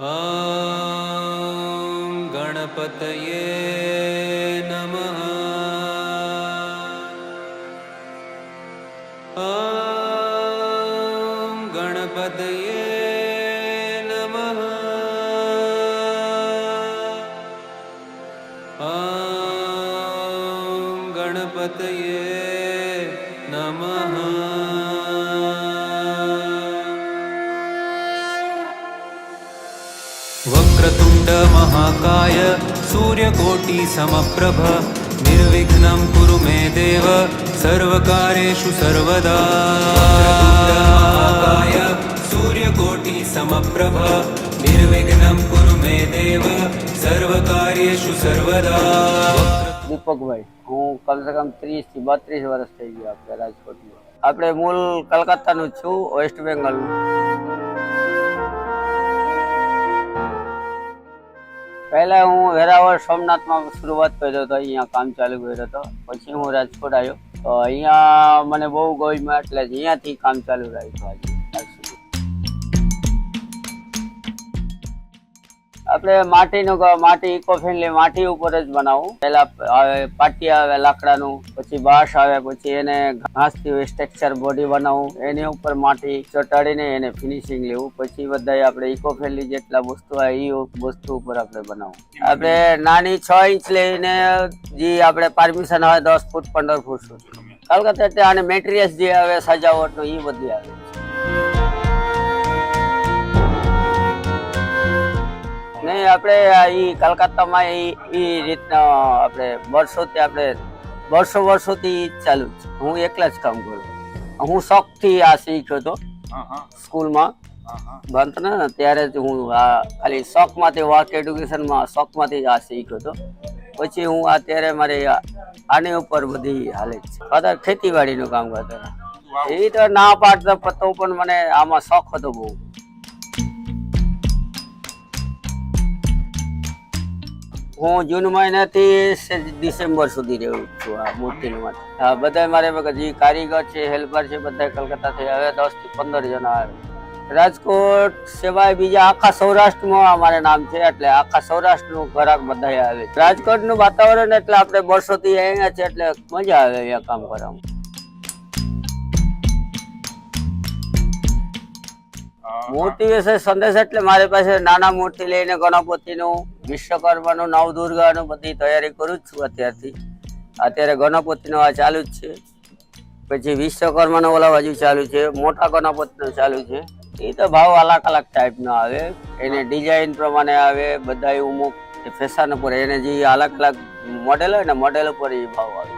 ॐ गणपतये नमः ॐ गणपतये नमः ॐ गणपतये नमः વક્રતુંડ મહાકાય સૂર્યકોટી સમપ્રભ નિર્વિઘ્નમ કુરુ મે દેવ સર્વકારેષુ સર્વદા સૂર્યકોટી સમપ્રભ નિર્વિઘ્નમ કુરુ મે દેવ સર્વકાર્યેષુ સર્વદા દીપકભાઈ હું કમસે કમ ત્રીસથી બત્રીસ વર્ષ થઈ ગયા આપણે રાજકોટમાં. આપણે મૂળ કલકત્તાનું છું, વેસ્ટ બેંગાલનું. પહેલા હું વેરાવળ સોમનાથમાં શરૂઆત કર્યો હતો, અહીંયા કામ ચાલુ કર્યો હતો. પછી હું રાજકોટ આવ્યો. તો અહીંયા મને બહુ ગમ્યું, એટલે અહીંયાથી કામ ચાલુ રાખ્યું આપણે માટીનું માટી ઇકો ફ્રેન્ડલી માટી ઉપર જ બનાવું. પેલા પાટી આવે, લાકડાનું, પછી બાંસ આવે, પછી એને ઘાસથી સ્ટ્રક્ચર બોડી બનાવું. એની ઉપર માટી ચોટાડીને એને ફિનિશિંગ લેવું. પછી બધા આપણે ઇકો ફ્રેન્ડલી જેટલા વસ્તુ આવે એ વસ્તુ ઉપર આપણે બનાવું. આપણે નાની છ ઇંચ લઈને જે આપણે પરમિશન આવે દસ ફૂટ, પંદર ફૂટ સુધી. એટલે આને મેટેરિયલ્સ જે આવે, સજાવટનું એ બધી આવે. આપણે એ કલકત્તામાં એ રીતના આપણે વર્ષોથી આપણે વર્ષો વર્ષોથી ચાલુ છે. હું એકલા જ કામ કરું. હું શોખથી આ શીખ્યો હતો સ્કૂલમાં. ભણતો ને ત્યારે જ હું આ ખાલી શોખમાંથી વર્ક એડ્યુકેશનમાં શોખમાંથી આ શીખ્યો હતો. પછી હું અત્યારે મારે આની ઉપર બધી હાલે જ છે. ફાધર ખેતીવાડીનું કામ કરતા એ તો ના પાડતા તો પણ મને આમાં શોખ હતો બહુ. હું જૂન મહિનાથી ડિસેમ્બર સુધી રહું છું આ મૂર્તિનું હા બધા મારે જે કારીગર છે હેલ્પર છે બધા કલકત્તાથી હવે દસથી પંદર જણા આવે. રાજકોટ સિવાય બીજા આખા સૌરાષ્ટ્રમાં અમારે નામ છે એટલે આખા સૌરાષ્ટ્રનું ઘરાક બધા આવે. રાજકોટનું વાતાવરણ એટલે આપણે વર્ષોથી અહીંયા છે એટલે મજા આવે અહીંયા કામ કરવામાં મૂર્તિ વિશે સંદેશ એટલે મારી પાસે નાના મૂર્તિ લઈને ગણપતિનું વિશ્વકર્માનું નવદુર્ગાનું બધી તૈયારી કરું જ છું અત્યારથી. અત્યારે ગણપતિનો આ ચાલુ જ છે. પછી વિશ્વકર્માનો ઓલા બાજુ ચાલુ છે, મોટા ગણપતિનો ચાલુ છે. એ તો ભાવ અલગ અલગ ટાઈપનો આવે. એને ડિઝાઇન પ્રમાણે આવે બધા અમુક ફેશન ઉપર. એને જે અલગ અલગ મોડેલ હોય ને મોડેલ ઉપર એ ભાવ આવે.